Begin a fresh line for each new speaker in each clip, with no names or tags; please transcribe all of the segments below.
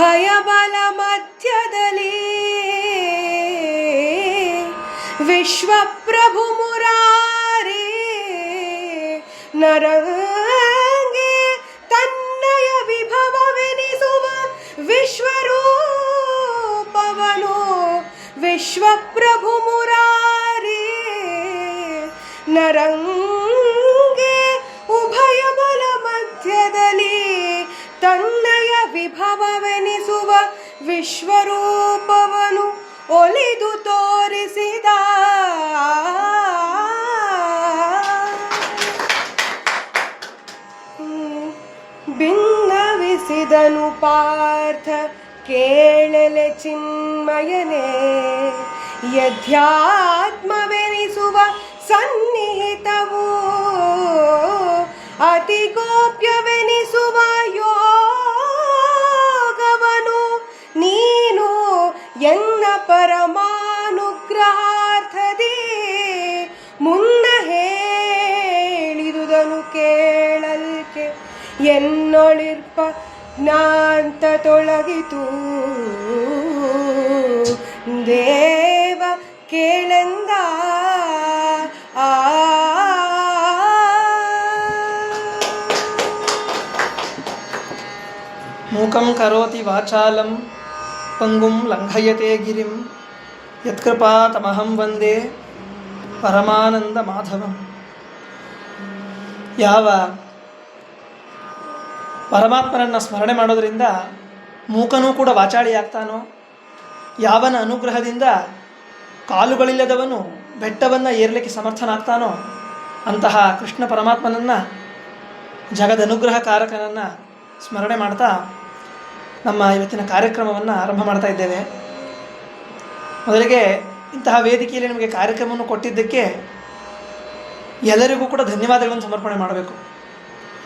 ಉಭಯ ಬಲ ಮಧ್ಯದಲ್ಲಿ ವಿಶ್ವಪ್ರಭು ಮುರಾರಿ ನರಂಗೆ ತನ್ನಯ ವಿಭವವೆನಿಸುವ ವಿಶ್ವರೂಪವನು ವಿಶ್ವಪ್ರಭು ಮುರಾರಿ ನರಂಗೆ ವಿಶ್ವರೂಪವನು ಒಲಿದು ತೋರಿಸಿದ. ಭಿನ್ನವಿಸಿದನು ಪಾರ್ಥ ಕೇಳಲೆ ಚಿನ್ಮಯನೇ. ಯಧ್ಯಾತ್ಮವೆನಿಸುವ ಸನ್ನಿಹಿತವು ಅತಿ ಗೋಪ್ಯವೆನಿಸುವ ಪರಮಾನುಗ್ರಹಾರ್ಥದಿ ಮುನ್ನ ಹೇಳಿದುದನು ಕೇಳಲ್ಕೆ ಎನ್ನೊಳಿರ್ಪ ಜ್ಞಾಂತ ತೊಳಗಿತು ದೇವ ಕೇಳೆಂದ ಆ
ಮೂಕಂ ಕರೋತಿ ವಾಚಾಲಂ ಪಂಗುಂ ಲಂಘಯತೆ ಗಿರಿಂ. ಯತ್ಕೃಪಾ ತಮಹಂ ವಂದೇ ಪರಮಾನಂದ ಮಾಧವಂ. ಯಾವ ಪರಮಾತ್ಮನನ್ನು ಸ್ಮರಣೆ ಮಾಡೋದರಿಂದ ಮೂಕನೂ ಕೂಡ ವಾಚಾಳಿ ಆಗ್ತಾನೋ? ಯಾವನ ಅನುಗ್ರಹದಿಂದ ಕಾಲುಗಳಿಲ್ಲದವನು ಬೆಟ್ಟವನ್ನು ಏರಲಿಕ್ಕೆ ಸಮರ್ಥನಾಗ್ತಾನೋ? ಅಂತಹ ಕೃಷ್ಣ ಪರಮಾತ್ಮನನ್ನು ಜಗದನುಗ್ರಹಕಾರಕನನ್ನು ಸ್ಮರಣೆ ಮಾಡ್ತಾ ನಮ್ಮ ಇವತ್ತಿನ ಕಾರ್ಯಕ್ರಮವನ್ನು ಆರಂಭ ಮಾಡ್ತಾ ಇದ್ದೇವೆ. ಮೊದಲಿಗೆ ಇಂತಹ ವೇದಿಕೆಯಲ್ಲಿ ನಿಮಗೆ ಕಾರ್ಯಕ್ರಮವನ್ನು ಕೊಟ್ಟಿದ್ದಕ್ಕೆ ಎಲ್ಲರಿಗೂ ಕೂಡ ಧನ್ಯವಾದಗಳನ್ನು ಸಮರ್ಪಣೆ ಮಾಡಬೇಕು.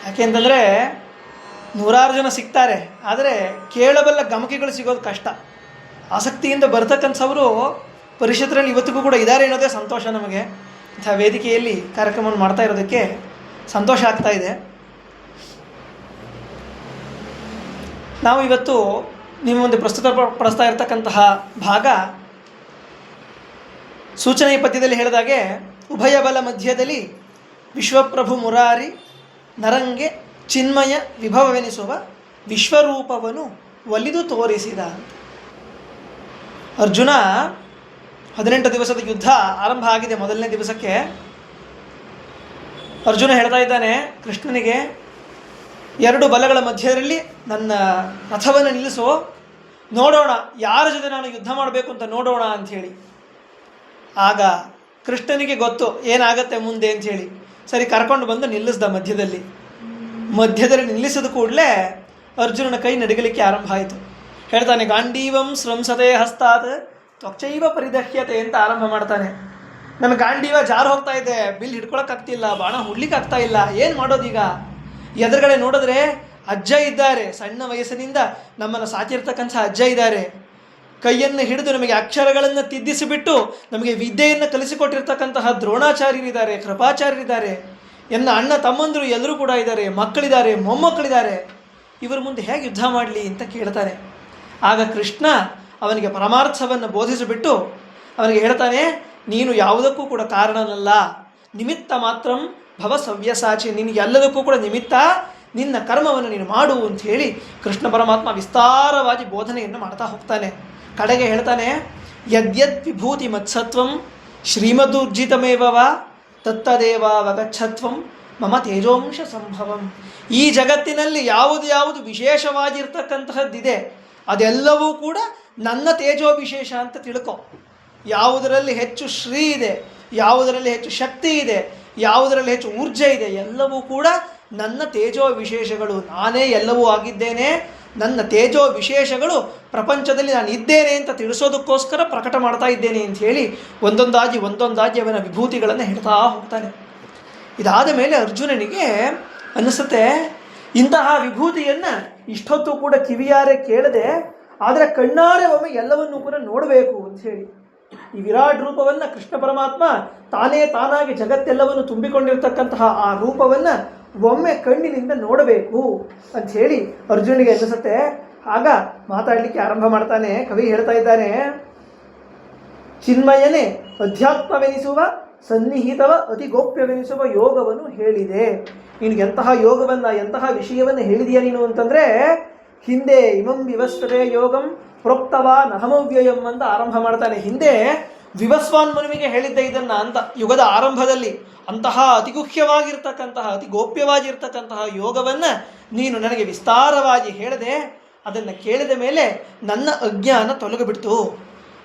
ಯಾಕೆ ಅಂತಂದರೆ ನೂರಾರು ಜನ ಸಿಗ್ತಾರೆ, ಆದರೆ ಕೇಳಬಲ್ಲ ಗಮಕಿಗಳು ಸಿಗೋದು ಕಷ್ಟ. ಆಸಕ್ತಿಯಿಂದ ಬರ್ತಕ್ಕಂಥವರು ಪರಿಷತ್ತರಲ್ಲಿ ಇವತ್ತಿಗೂ ಕೂಡ ಇದ್ದಾರೆ ಅನ್ನೋದೇ ಸಂತೋಷ ನಮಗೆ. ಇಂಥ ವೇದಿಕೆಯಲ್ಲಿ ಕಾರ್ಯಕ್ರಮವನ್ನು ಮಾಡ್ತಾ ಇರೋದಕ್ಕೆ ಸಂತೋಷ ಆಗ್ತಾ ಇದೆ. ನಾವು ಇವತ್ತು ನಿಮ್ಮ ಮುಂದೆ ಪ್ರಸ್ತುತ ಪಡಿಸ್ತಾ ಇರತಕ್ಕಂತಹ ಭಾಗ ಸೂಚನೆ ಪದ್ಯದಲ್ಲಿ ಹೇಳಿದಾಗೆ ಉಭಯ ಬಲ ಮಧ್ಯದಲ್ಲಿ ವಿಶ್ವಪ್ರಭು ಮುರಾರಿ, ನರಂಗೆ, ಚಿನ್ಮಯ ವಿಭವವೆನಿಸುವ ವಿಶ್ವರೂಪವನ್ನು ಒಲಿದು ತೋರಿಸಿದ. ಅರ್ಜುನ, ಹದಿನೆಂಟು ದಿವಸದ ಯುದ್ಧ ಆರಂಭ ಆಗಿದೆ ಮೊದಲನೇ ದಿವಸಕ್ಕೆ. ಅರ್ಜುನ ಹೇಳ್ತಾ ಇದ್ದಾನೆ, ಕೃಷ್ಣನಿಗೆ ಎರಡು ಬಲಗಳ ಮಧ್ಯದಲ್ಲಿ ನನ್ನ ರಥವನ್ನು ನಿಲ್ಲಿಸೋ ನೋಡೋಣ, ಯಾರ ಜೊತೆ ನಾನು ಯುದ್ಧ ಮಾಡಬೇಕು ಅಂತ ನೋಡೋಣ ಅಂಥೇಳಿ ಆಗ ಕೃಷ್ಣನಿಗೆ ಗೊತ್ತು, ಏನಾಗತ್ತೆ ಮುಂದೆ ಅಂಥೇಳಿ ಸರಿ, ಕರ್ಕೊಂಡು ಬಂದು ನಿಲ್ಲಿಸ್ದ ಮಧ್ಯದಲ್ಲಿ. ಮಧ್ಯದಲ್ಲಿ ನಿಲ್ಲಿಸಿದ ಕೂಡಲೇ ಅರ್ಜುನನ ಕೈ ನಡಗಲಿಕ್ಕೆ ಆರಂಭ ಆಯಿತು. ಹೇಳ್ತಾನೆ, ಗಾಂಡೀವಂ ಸ್ರಂಸತೆ ಹಸ್ತಾತ್, ತ್ವಕ್ಚೈವ ಪರಿದಹ್ಯತೆ ಅಂತ ಆರಂಭ ಮಾಡ್ತಾನೆ. ನನ್ನ ಗಾಂಡೀವ ಜಾರು ಹೋಗ್ತಾ ಇದೆ, ಬಿಲ್ ಹಿಡ್ಕೊಳಕ್ಕಾಗ್ತಿಲ್ಲ, ಬಾಣ ಹುಡ್ಲಿಕ್ಕೆ ಆಗ್ತಾ ಇಲ್ಲ, ಏನು ಮಾಡೋದೀಗ? ಎದುರುಗಡೆ ನೋಡಿದ್ರೆ ಅಜ್ಜ ಇದ್ದಾರೆ. ಸಣ್ಣ ವಯಸ್ಸಿನಿಂದ ನಮ್ಮನ್ನು ಸಾಕಿರ್ತಕ್ಕಂಥ ಅಜ್ಜ ಇದ್ದಾರೆ. ಕೈಯನ್ನು ಹಿಡಿದು ನಮಗೆ ಅಕ್ಷರಗಳನ್ನು ತಿದ್ದಿಸಿಬಿಟ್ಟು ನಮಗೆ ವಿದ್ಯೆಯನ್ನು ಕಲಿಸಿಕೊಟ್ಟಿರ್ತಕ್ಕಂತಹ ದ್ರೋಣಾಚಾರ್ಯರಿದ್ದಾರೆ, ಕೃಪಾಚಾರ್ಯರಿದ್ದಾರೆ. ಎನ್ನ ಅಣ್ಣ ತಮ್ಮಂದರು ಎಲ್ಲರೂ ಕೂಡ ಇದ್ದಾರೆ, ಮಕ್ಕಳಿದ್ದಾರೆ, ಮೊಮ್ಮಕ್ಕಳಿದ್ದಾರೆ. ಇವರ ಮುಂದೆ ಹೇಗೆ ಯುದ್ಧ ಮಾಡಲಿ ಅಂತ ಕೇಳ್ತಾನೆ ಆಗ ಕೃಷ್ಣ ಅವನಿಗೆ ಪರಮಾರ್ಥವನ್ನು ಬೋಧಿಸಿಬಿಟ್ಟು ಅವನಿಗೆ ಹೇಳ್ತಾನೆ, ನೀನು ಯಾವುದಕ್ಕೂ ಕೂಡ ಕಾರಣನಲ್ಲ. ನಿಮಿತ್ತ ಮಾತ್ರಂ ಭವ ಸವ್ಯಸಾಚಿ ನೀನು ಎಲ್ಲದಕ್ಕೂ ಕೂಡ ನಿಮಿತ್ತ ನಿನ್ನ ಕರ್ಮವನ್ನು ನೀನು ಮಾಡು ಅಂತ ಹೇಳಿ ಕೃಷ್ಣ ಪರಮಾತ್ಮ ವಿಸ್ತಾರವಾಗಿ ಬೋಧನೆಯನ್ನು ಮಾಡ್ತಾ ಹೋಗ್ತಾನೆ. ಕಡೆಗೆ ಹೇಳ್ತಾನೆ ಯದ್ಯದ್ ವಿಭೂತಿ ಮತ್ಸತ್ವಂ ಶ್ರೀಮದುರ್ಜಿತಮೇವವ ತತ್ತದೇವ ವಗಚ್ಛತ್ವಂ ಮಮ ತೇಜೋಂಶ ಸಂಭವಂ. ಈ ಜಗತ್ತಿನಲ್ಲಿ ಯಾವುದು ಯಾವುದು ವಿಶೇಷವಾಗಿರ್ತಕ್ಕಂತಹದ್ದಿದೆ, ಅದೆಲ್ಲವೂ ಕೂಡ ನನ್ನ ತೇಜೋ ವಿಶೇಷ ಅಂತ ತಿಳ್ಕೊ. ಯಾವುದರಲ್ಲಿ ಹೆಚ್ಚು ಶ್ರೀ ಇದೆ, ಯಾವುದರಲ್ಲಿ ಹೆಚ್ಚು ಶಕ್ತಿ ಇದೆ ಯಾವುದರಲ್ಲಿ ಹೆಚ್ಚು ಊರ್ಜೆ ಇದೆ, ಎಲ್ಲವೂ ಕೂಡ ನನ್ನ ತೇಜೋ ವಿಶೇಷಗಳು. ನಾನೇ ಎಲ್ಲವೂ ಆಗಿದ್ದೇನೆ. ನನ್ನ ತೇಜೋ ವಿಶೇಷಗಳು ಪ್ರಪಂಚದಲ್ಲಿ ನಾನು ಇದ್ದೇನೆ ಅಂತ ತಿಳಿಸೋದಕ್ಕೋಸ್ಕರ ಪ್ರಕಟ ಮಾಡ್ತಾ ಇದ್ದೇನೆ ಅಂತ ಹೇಳಿ ಒಂದೊಂದಾಗಿ ಒಂದೊಂದಾಗಿ ಅವನ ವಿಭೂತಿಗಳನ್ನು ಹೇಳ್ತಾ ಹೋಗ್ತಾನೆ. ಇದಾದ ಮೇಲೆ ಅರ್ಜುನನಿಗೆ ಅನಿಸುತ್ತೆ, ಇಂತಹ ವಿಭೂತಿಯನ್ನು ಇಷ್ಟೊತ್ತು ಕೂಡ ಕಿವಿಯಾರೆ ಕೇಳದೆ, ಆದರೆ ಕಣ್ಣಾರೆ ಒಮ್ಮೆ ಎಲ್ಲವನ್ನೂ ಕೂಡ ನೋಡಬೇಕು ಅಂತ ಹೇಳಿ. ಈ ವಿರಾಟ್ ರೂಪವನ್ನು ಕೃಷ್ಣ ಪರಮಾತ್ಮ ತಾನೇ ತಾನಾಗಿ ಜಗತ್ತೆಲ್ಲವನ್ನು ತುಂಬಿಕೊಂಡಿರ್ತಕ್ಕಂತಹ ಆ ರೂಪವನ್ನು ಒಮ್ಮೆ ಕಣ್ಣಿನಿಂದ ನೋಡಬೇಕು ಅಂತ ಹೇಳಿ ಅರ್ಜುನಿಗೆ ಅನಿಸುತ್ತೆ ಆಗ ಮಾತಾಡಲಿಕ್ಕೆ ಆರಂಭ ಮಾಡ್ತಾನೆ. ಕವಿ ಹೇಳ್ತಾ ಇದ್ದಾನೆ, ಚಿನ್ಮಯನೇ, ಅಧ್ಯಾತ್ಮವೆನಿಸುವ ಸನ್ನಿಹಿತವ, ಅತಿ ಗೋಪ್ಯವೆನಿಸುವ ಯೋಗವನ್ನು ಹೇಳಿದೆ. ನಿನಗೆ ಎಂತಹ ಯೋಗವನ್ನ, ಎಂತಹ ವಿಷಯವನ್ನು ಹೇಳಿದೆಯಾ ನೀನು ಅಂತಂದ್ರೆ, ಹಿಂದೆ ಇಮಂ ವಿವಸ್ವತೆ ಯೋಗಂ ಪ್ರೋಕ್ತವ ನಹಮವ್ಯಯಂ ಅಂತ ಆರಂಭ ಮಾಡ್ತಾನೆ. ಹಿಂದೆ ವಿವಸ್ವಾನ್ ಮನುವಿಗೆ ಹೇಳಿದ್ದೆ ಇದನ್ನ ಅಂತ ಯುಗದ ಆರಂಭದಲ್ಲಿ. ಅಂತಹ ಅತಿಗುಹ್ಯವಾಗಿರ್ತಕ್ಕಂತಹ ಅತಿ ಗೋಪ್ಯವಾಗಿರ್ತಕ್ಕಂತಹ ಯೋಗವನ್ನ ನೀನು ನನಗೆ ವಿಸ್ತಾರವಾಗಿ ಹೇಳದೆ, ಅದನ್ನು ಕೇಳಿದ ಮೇಲೆ ನನ್ನ ಅಜ್ಞಾನ ತೊಲಗಿಬಿಡ್ತು.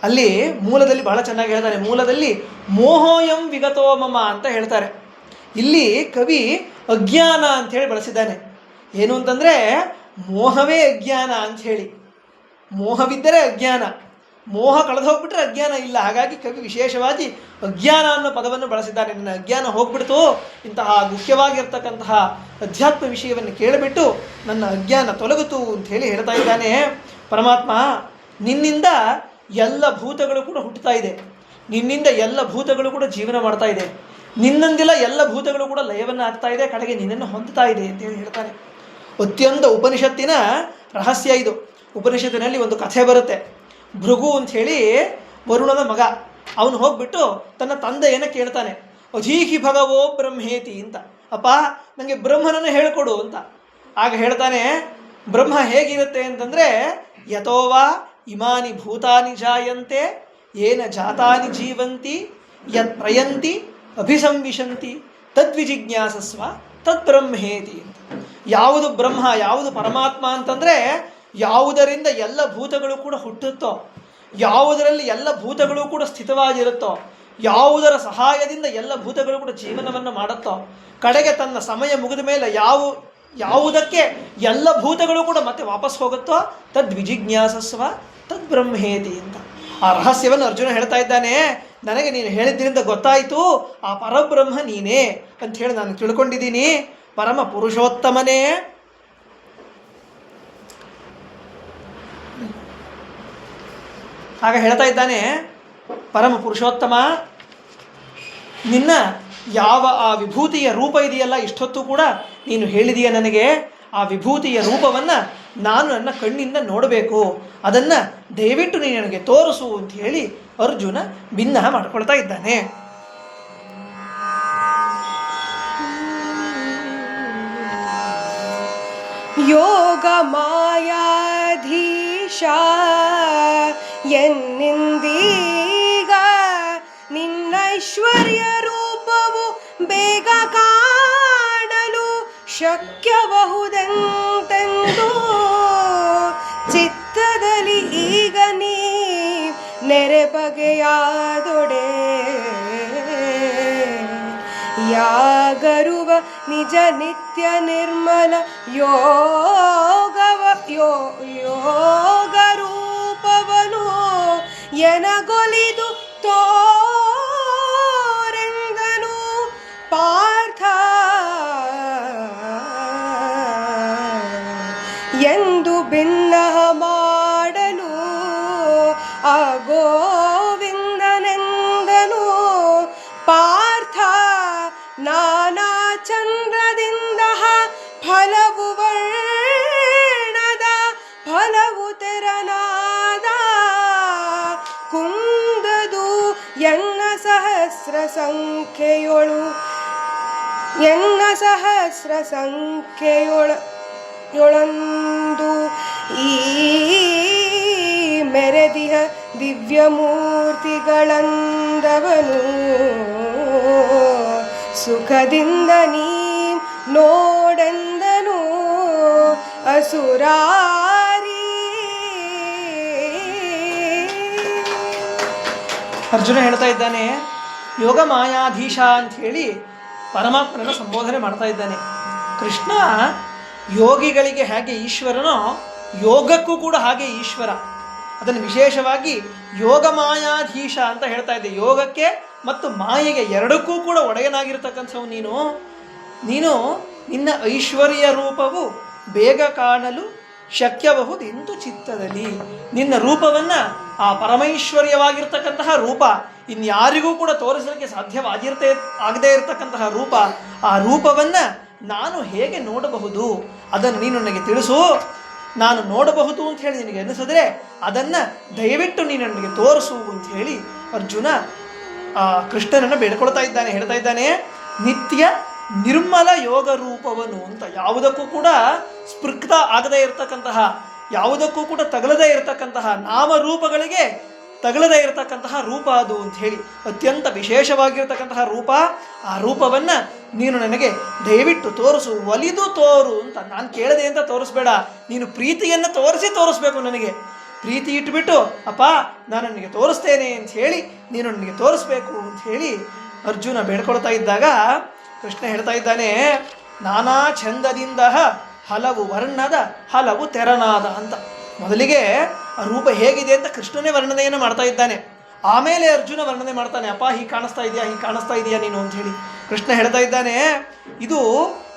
ಅಲ್ಲಿ ಮೂಲದಲ್ಲಿ ಬಹಳ ಚೆನ್ನಾಗಿ ಹೇಳ್ತಾರೆ. ಮೂಲದಲ್ಲಿ ಮೋಹೋಯಂ ವಿಗತೋ ಮಮ ಅಂತ ಹೇಳ್ತಾರೆ. ಇಲ್ಲಿ ಕವಿ ಅಜ್ಞಾನ ಅಂತ ಹೇಳಿ ಬಳಸಿದ್ದಾನೆ. ಏನು ಅಂತಂದ್ರೆ ಮೋಹವೇ ಅಜ್ಞಾನ ಅಂತ ಹೇಳಿ. ಮೋಹವಿದ್ದರೆ ಅಜ್ಞಾನ. ಮೋಹ ಕಳೆದು ಹೋಗ್ಬಿಟ್ರೆ ಅಜ್ಞಾನ ಇಲ್ಲ. ಹಾಗಾಗಿ ಕವಿ ವಿಶೇಷವಾಗಿ ಅಜ್ಞಾನ ಅನ್ನೋ ಪದವನ್ನು ಬಳಸಿದ್ದಾನೆ ನನ್ನ ಅಜ್ಞಾನ ಹೋಗ್ಬಿಡ್ತು. ಇಂತಹ ಮುಖ್ಯವಾಗಿರ್ತಕ್ಕಂತಹ ಅಧ್ಯಾತ್ಮ ವಿಷಯವನ್ನು ಕೇಳಿಬಿಟ್ಟು ನನ್ನ ಅಜ್ಞಾನ ತೊಲಗಿತು ಅಂತ ಹೇಳಿ ಹೇಳ್ತಾ ಇದ್ದಾನೆ ಪರಮಾತ್ಮ. ನಿನ್ನಿಂದ ಎಲ್ಲ ಭೂತಗಳು ಕೂಡ ಹುಟ್ಟುತ್ತಾ ಇದೆ. ನಿನ್ನಿಂದ ಎಲ್ಲ ಭೂತಗಳು ಕೂಡ ಜೀವನ ಮಾಡ್ತಾ ಇದೆ. ನಿನ್ನಂದಿಲ್ಲ ಎಲ್ಲ ಭೂತಗಳು ಕೂಡ ಲಯವನ್ನು ಆಗ್ತಾ ಇದೆ. ಕಡೆಗೆ ನಿನ್ನನ್ನು ಹೊಂದುತ್ತಾ ಇದೆ ಅಂತ ಹೇಳಿ ಹೇಳ್ತಾನೆ. ಅತ್ಯಂತ ಉಪನಿಷತ್ತಿನ ರಹಸ್ಯ ಇದು. ಉಪನಿಷತ್ತಿನಲ್ಲಿ ಒಂದು ಕಥೆ ಬರುತ್ತೆ. ಭೃಗು ಅಂತ ಹೇಳಿ ವರುಣನ ಮಗ. ಅವನು ಹೋಗ್ಬಿಟ್ಟು ತನ್ನ ತಂದೆಯನ್ನು ಕೇಳ್ತಾನೆ. ಅಧೀಹಿ ಭಗವೋ ಬ್ರಹ್ಮೇತಿ ಅಂತ. ಅಪ್ಪ ನನಗೆ ಬ್ರಹ್ಮನನ್ನು ಹೇಳಿಕೊಡು ಅಂತ. ಆಗ ಹೇಳ್ತಾನೆ, ಬ್ರಹ್ಮ ಹೇಗಿರುತ್ತೆ ಅಂತಂದರೆ ಯಥೋವಾ ಇಮಾನಿ ಭೂತಾನಿ ಜಾಯಂತೆ, ಏನ ಜಾತಾನಿ ಜೀವಂತಿ, ಯತ್ ಪ್ರಯಂತಿ ಅಭಿಸಂವಿಶಂತಿ ತದ್ವಿಜಿಜ್ಞಾಸಸ್ವ ತದ್ಬ್ರಹ್ಮೇತಿ ಅಂತ. ಯಾವುದು ಬ್ರಹ್ಮ, ಯಾವುದು ಪರಮಾತ್ಮ ಅಂತಂದರೆ ಯಾವುದರಿಂದ ಎಲ್ಲ ಭೂತಗಳು ಕೂಡ ಹುಟ್ಟುತ್ತೋ, ಯಾವುದರಲ್ಲಿ ಎಲ್ಲ ಭೂತಗಳು ಕೂಡ ಸ್ಥಿತವಾಗಿರುತ್ತೋ, ಯಾವುದರ ಸಹಾಯದಿಂದ ಎಲ್ಲ ಭೂತಗಳು ಕೂಡ ಜೀವನವನ್ನು ಮಾಡುತ್ತೋ, ಕಡೆಗೆ ತನ್ನ ಸಮಯ ಮುಗಿದ ಮೇಲೆ ಯಾವ, ಯಾವುದಕ್ಕೆ ಎಲ್ಲ ಭೂತಗಳು ಕೂಡ ಮತ್ತೆ ವಾಪಸ್ ಹೋಗುತ್ತೋ ತದ್ವಿಜಿಜ್ಞಾಸಸ್ವ ತದ್ಬ್ರಹ್ಮೇತಿ ಅಂತ. ಆ ರಹಸ್ಯವನ್ನು ಅರ್ಜುನ ಹೇಳ್ತಾ ಇದ್ದಾನೆ, ನನಗೆ ನೀನು ಹೇಳಿದ್ರಿಂದ ಗೊತ್ತಾಯಿತು, ಆ ಪರಬ್ರಹ್ಮ ನೀನೇ ಅಂತ ಹೇಳಿ ನಾನು ತಿಳ್ಕೊಂಡಿದ್ದೀನಿ. ಪರಮ ಪುರುಷೋತ್ತಮನೇ ಆಗ ಹೇಳ್ತಾ ಇದ್ದಾನೆ, ಪರಮ ಪುರುಷೋತ್ತಮ, ನಿನ್ನ ಯಾವ ಆ ವಿಭೂತಿಯ ರೂಪ ಇದೆಯಲ್ಲ, ಇಷ್ಟೊತ್ತು ಕೂಡ ನೀನು ಹೇಳಿದೀಯ ನನಗೆ, ಆ ವಿಭೂತಿಯ ರೂಪವನ್ನು ನಾನು ನನ್ನ ಕಣ್ಣಿಂದ ನೋಡಬೇಕು. ಅದನ್ನು ದಯವಿಟ್ಟು ನೀನು ನನಗೆ ತೋರಿಸು ಅಂತ ಹೇಳಿ ಅರ್ಜುನ ಭಿನ್ನ ಮಾಡ್ಕೊಳ್ತಾ ಇದ್ದಾನೆ.
ಯೋಗ ಮಾಯಾಧೀಶ ಎನ್ನಿಂದೀಗ ನಿನ್ನೈಶ್ವರ್ಯ ರೂಪವು ಬೇಗ ಕಾಣಲು ಶಕ್ಯಬಹುದಂತೆಂದು ಚಿತ್ತದಲ್ಲಿ ಈಗ ನೀ ನೆರೆಬಗೆಯಾದೊಡೆ ಯಾಗರುವ ನಿಜ ನಿತ್ಯ ನಿರ್ಮಲ ಯೋಗವ ಯೋ ರೂಪವನು ಎನಗೊಲಿದು ತೋರೆಂದನು ಸಹಸ್ರ ಸಂಖ್ಯೆಯೊಳು. ಎನ್ನ ಸಹಸ್ರ ಸಂಖ್ಯೆಯೊಳ, ಯೊಳಂದು ಈ ಮೆರೆದಿಹ ದಿವ್ಯಮೂರ್ತಿಗಳಂದವನು. ಸುಖದಿಂದ ನೀ ನೋಡಂದನು ಅಸುರಾರಿ.
ಅರ್ಜುನ ಹೇಳ್ತಾ ಇದ್ದಾನೆ ಯೋಗ ಮಾಯಾಧೀಶ ಅಂತ ಹೇಳಿ ಪರಮಾತ್ಮನನ್ನು ಸಂಬೋಧನೆ ಮಾಡ್ತಾ ಇದ್ದಾನೆ. ಕೃಷ್ಣ ಯೋಗಿಗಳಿಗೆ ಹೇಗೆ ಈಶ್ವರನೋ ಯೋಗಕ್ಕೂ ಕೂಡ ಹಾಗೆ ಈಶ್ವರ. ಅದನ್ನು ವಿಶೇಷವಾಗಿ ಯೋಗ ಮಾಯಾಧೀಶ ಅಂತ ಹೇಳ್ತಾ ಇದ್ದೆ. ಯೋಗಕ್ಕೆ ಮತ್ತು ಮಾಯೆಗೆ ಎರಡಕ್ಕೂ ಕೂಡ ಒಡೆಯನಾಗಿರ್ತಕ್ಕಂಥವು ನೀನು. ನೀನು ನಿನ್ನ ಐಶ್ವರ್ಯ ರೂಪವು ಬೇಗ ಕಾಣಲು ಶಕ್ಯಬಹುದೆಂದು ಚಿತ್ತದಲ್ಲಿ. ನಿನ್ನ ರೂಪವನ್ನ ಆ ಪರಮೈಶ್ವರ್ಯವಾಗಿರ್ತಕ್ಕಂತಹ ರೂಪ ಇನ್ಯಾರಿಗೂ ಕೂಡ ತೋರಿಸಲಿಕ್ಕೆ ಸಾಧ್ಯವಾಗಿರ್ತೇ, ಆಗದೇ ಇರತಕ್ಕಂತಹ ರೂಪ, ಆ ರೂಪವನ್ನ ನಾನು ಹೇಗೆ ನೋಡಬಹುದು? ಅದನ್ನು ನೀನು ನನಗೆ ತಿಳಿಸು. ನಾನು ನೋಡಬಹುದು ಅಂತ ಹೇಳಿ ನಿನಗೆ ಅನಿಸಿದ್ರೆ ಅದನ್ನ ದಯವಿಟ್ಟು ನೀನು ನನಗೆ ತೋರಿಸು ಅಂತ ಹೇಳಿ ಅರ್ಜುನ ಆ ಕೃಷ್ಣನನ್ನು ಬೇಡ್ಕೊಳ್ತಾ ಇದ್ದಾನೆ, ಹೇಳ್ತಾ ಇದ್ದಾನೆ. ನಿತ್ಯ ನಿರ್ಮಲ ಯೋಗ ರೂಪವನು ಅಂತ ಯಾವುದಕ್ಕೂ ಕೂಡ ಸ್ಪೃಕ್ತ ಆಗದೇ ಇರತಕ್ಕಂತಹ, ಯಾವುದಕ್ಕೂ ಕೂಡ ತಗಲದೇ ಇರತಕ್ಕಂತಹ ನಾಮರೂಪಗಳಿಗೆ ತಗಲದೇ ಇರತಕ್ಕಂತಹ ರೂಪ ಅದು ಅಂತ ಹೇಳಿ ಅತ್ಯಂತ ವಿಶೇಷವಾಗಿರ್ತಕ್ಕಂತಹ ರೂಪ. ಆ ರೂಪವನ್ನು ನೀನು ನನಗೆ ದಯವಿಟ್ಟು ತೋರಿಸು, ಒಲಿದು ತೋರು ಅಂತ ನಾನು ಕೇಳದೆ ಅಂತ ತೋರಿಸ್ಬೇಡ. ನೀನು ಪ್ರೀತಿಯನ್ನು ತೋರಿಸಿ ತೋರಿಸ್ಬೇಕು ನನಗೆ. ಪ್ರೀತಿ ಇಟ್ಬಿಟ್ಟು, ಅಪ್ಪ, ನಾನು ನನಗೆ ತೋರಿಸ್ತೇನೆ ಅಂತ ಹೇಳಿ ನೀನು ನನಗೆ ತೋರಿಸ್ಬೇಕು ಅಂತ ಹೇಳಿ ಅರ್ಜುನ ಬೇಡ್ಕೊಳ್ತಾ ಇದ್ದಾಗ ಕೃಷ್ಣ ಹೇಳ್ತಾ ಇದ್ದಾನೆ, ನಾನಾ ಛಂದದಿಂದ ಹಲವು ವರ್ಣದ ಹಲವು ತೆರನಾದ ಅಂತ. ಮೊದಲಿಗೆ ಆ ರೂಪ ಹೇಗಿದೆ ಅಂತ ಕೃಷ್ಣನೇ ವರ್ಣನೆಯನ್ನು ಮಾಡ್ತಾ ಇದ್ದಾನೆ. ಆಮೇಲೆ ಅರ್ಜುನ ವರ್ಣನೆ ಮಾಡ್ತಾನೆ, ಅಪ್ಪ, ಹೀಗೆ ಕಾಣಿಸ್ತಾ ಇದೆಯಾ? ಹೀಗೆ ಕಾಣಿಸ್ತಾ ಇದೆಯಾ ನೀನು? ಅಂತ ಹೇಳಿ. ಕೃಷ್ಣ ಹೇಳ್ತಾ ಇದ್ದಾನೆ, ಇದು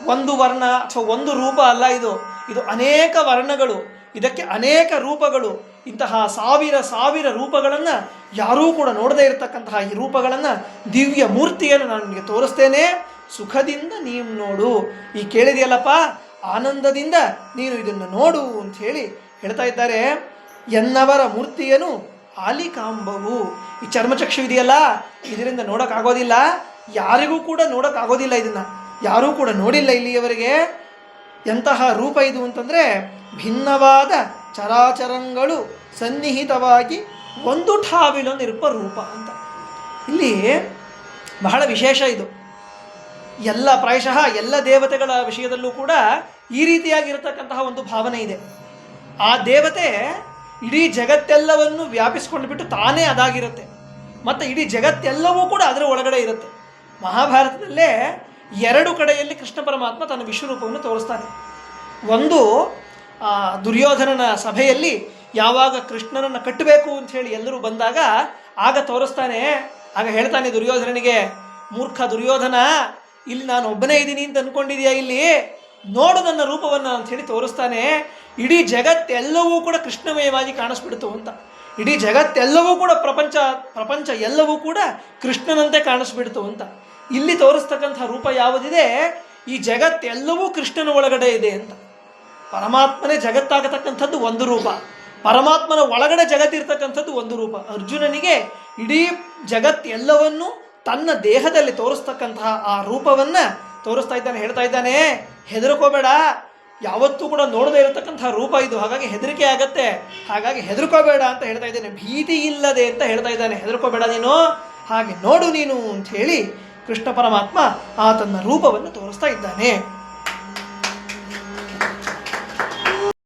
ಒಂದು ವರ್ಣ ಅಥವಾ ಒಂದು ರೂಪ ಅಲ್ಲ ಇದು. ಇದು ಅನೇಕ ವರ್ಣಗಳು. ಇದಕ್ಕೆ ಅನೇಕ ರೂಪಗಳು. ಇಂತಹ ಸಾವಿರ ಸಾವಿರ ರೂಪಗಳನ್ನು ಯಾರೂ ಕೂಡ ನೋಡದೇ ಇರತಕ್ಕಂತಹ ಈ ರೂಪಗಳನ್ನು ದಿವ್ಯ ಮೂರ್ತಿಯನ್ನು ನಾನು ನಿಮಗೆ ತೋರಿಸ್ತೇನೆ. ಸುಖದಿಂದ ನೀವು ನೋಡು. ಈ ಕೇಳಿದೆಯಲ್ಲಪ್ಪ? ಆನಂದದಿಂದ ನೀನು ಇದನ್ನು ನೋಡು ಅಂತ ಹೇಳಿ ಹೇಳ್ತಾ ಇದ್ದಾರೆ. ಎನ್ನವರ ಮೂರ್ತಿಯನು ಆಲಿಕಾಂಬವು. ಈ ಚರ್ಮಚಕ್ಷು ಇದೆಯಲ್ಲ ಇದರಿಂದ ನೋಡೋಕ್ಕಾಗೋದಿಲ್ಲ. ಯಾರಿಗೂ ಕೂಡ ನೋಡೋಕ್ಕಾಗೋದಿಲ್ಲ ಇದನ್ನ. ಯಾರೂ ಕೂಡ ನೋಡಿಲ್ಲ ಇಲ್ಲಿಯವರೆಗೆ. ಎಂತಹ ರೂಪ ಇದು ಅಂತಂದರೆ ಭಿನ್ನವಾದ ಚರಾಚರಂಗಳು ಸನ್ನಿಹಿತವಾಗಿ ಒಂದು ಠಾವಿಲೊಂದಿರುವ ರೂಪ ಅಂತ. ಇಲ್ಲಿ ಬಹಳ ವಿಶೇಷ ಇದು. ಎಲ್ಲ ಪ್ರಾಯಶಃ ಎಲ್ಲ ದೇವತೆಗಳ ವಿಷಯದಲ್ಲೂ ಕೂಡ ಈ ರೀತಿಯಾಗಿರತಕ್ಕಂತಹ ಒಂದು ಭಾವನೆ ಇದೆ. ಆ ದೇವತೆ ಇಡೀ ಜಗತ್ತೆಲ್ಲವನ್ನು ವ್ಯಾಪಿಸ್ಕೊಂಡು ಬಿಟ್ಟು ತಾನೇ ಅದಾಗಿರುತ್ತೆ. ಮತ್ತು ಇಡೀ ಜಗತ್ತೆಲ್ಲವೂ ಕೂಡ ಅದರ ಒಳಗಡೆ ಇರುತ್ತೆ. ಮಹಾಭಾರತದಲ್ಲೇ ಎರಡು ಕಡೆಯಲ್ಲಿ ಕೃಷ್ಣ ಪರಮಾತ್ಮ ತನ್ನ ವಿಶ್ವರೂಪವನ್ನು ತೋರಿಸ್ತಾನೆ. ಒಂದು ದುರ್ಯೋಧನನ ಸಭೆಯಲ್ಲಿ ಯಾವಾಗ ಕೃಷ್ಣನನ್ನು ಕಟ್ಟಬೇಕು ಅಂತ ಹೇಳಿ ಎಲ್ಲರೂ ಬಂದಾಗ ಆಗ ತೋರಿಸ್ತಾನೆ, ಆಗ ಹೇಳ್ತಾನೆ ದುರ್ಯೋಧನನಿಗೆ, ಮೂರ್ಖ ದುರ್ಯೋಧನ ಇಲ್ಲಿ ನಾನು ಒಬ್ಬನೇ ಇದ್ದೀನಿ ಅಂತ ಅನ್ಕೊಂಡಿದ್ಯಾ ಇಲ್ಲಿ? ನೋಡು ನನ್ನ ರೂಪವನ್ನು ಅಂತ ಹೇಳಿ ತೋರಿಸ್ತಾನೆ. ಇಡೀ ಜಗತ್ತೆಲ್ಲವೂ ಕೂಡ ಕೃಷ್ಣಮಯವಾಗಿ ಕಾಣಿಸ್ಬಿಡ್ತು ಅಂತ. ಇಡೀ ಜಗತ್ತೆಲ್ಲವೂ ಕೂಡ ಪ್ರಪಂಚ ಪ್ರಪಂಚ ಎಲ್ಲವೂ ಕೂಡ ಕೃಷ್ಣನಂತೆ ಕಾಣಿಸ್ಬಿಡ್ತು ಅಂತ. ಇಲ್ಲಿ ತೋರಿಸ್ತಕ್ಕಂಥ ರೂಪ ಯಾವುದಿದೆ? ಈ ಜಗತ್ತೆಲ್ಲವೂ ಕೃಷ್ಣನ ಒಳಗಡೆ ಇದೆ ಅಂತ. ಪರಮಾತ್ಮನೇ ಜಗತ್ತಾಗತಕ್ಕಂಥದ್ದು ಒಂದು ರೂಪ. ಪರಮಾತ್ಮನ ಒಳಗಡೆ ಜಗತ್ತಿರ್ತಕ್ಕಂಥದ್ದು ಒಂದು ರೂಪ. ಅರ್ಜುನನಿಗೆ ಇಡೀ ಜಗತ್ ಎಲ್ಲವನ್ನೂ ತನ್ನ ದೇಹದಲ್ಲಿ ತೋರಿಸ್ತಕ್ಕಂತಹ ಆ ರೂಪವನ್ನ ತೋರಿಸ್ತಾ ಇದ್ದಾನೆ, ಹೇಳ್ತಾ ಇದ್ದಾನೆ, ಹೆದರ್ಕೋಬೇಡ. ಯಾವತ್ತೂ ಕೂಡ ನೋಡದೇ ಇರತಕ್ಕಂತಹ ರೂಪ ಇದು. ಹಾಗಾಗಿ ಹೆದರಿಕೆ ಆಗತ್ತೆ. ಹಾಗಾಗಿ ಹೆದರ್ಕೋಬೇಡ ಅಂತ ಹೇಳ್ತಾ ಇದ್ದಾನೆ. ಭೀತಿ ಇಲ್ಲದೆ ಅಂತ ಹೇಳ್ತಾ ಇದ್ದಾನೆ. ಹೆದರ್ಕೋಬೇಡ ನೀನು. ಹಾಗೆ ನೋಡು ನೀನು ಅಂತ ಹೇಳಿ ಕೃಷ್ಣ ಪರಮಾತ್ಮ ಆ ತನ್ನ ರೂಪವನ್ನು ತೋರಿಸ್ತಾ ಇದ್ದಾನೆ.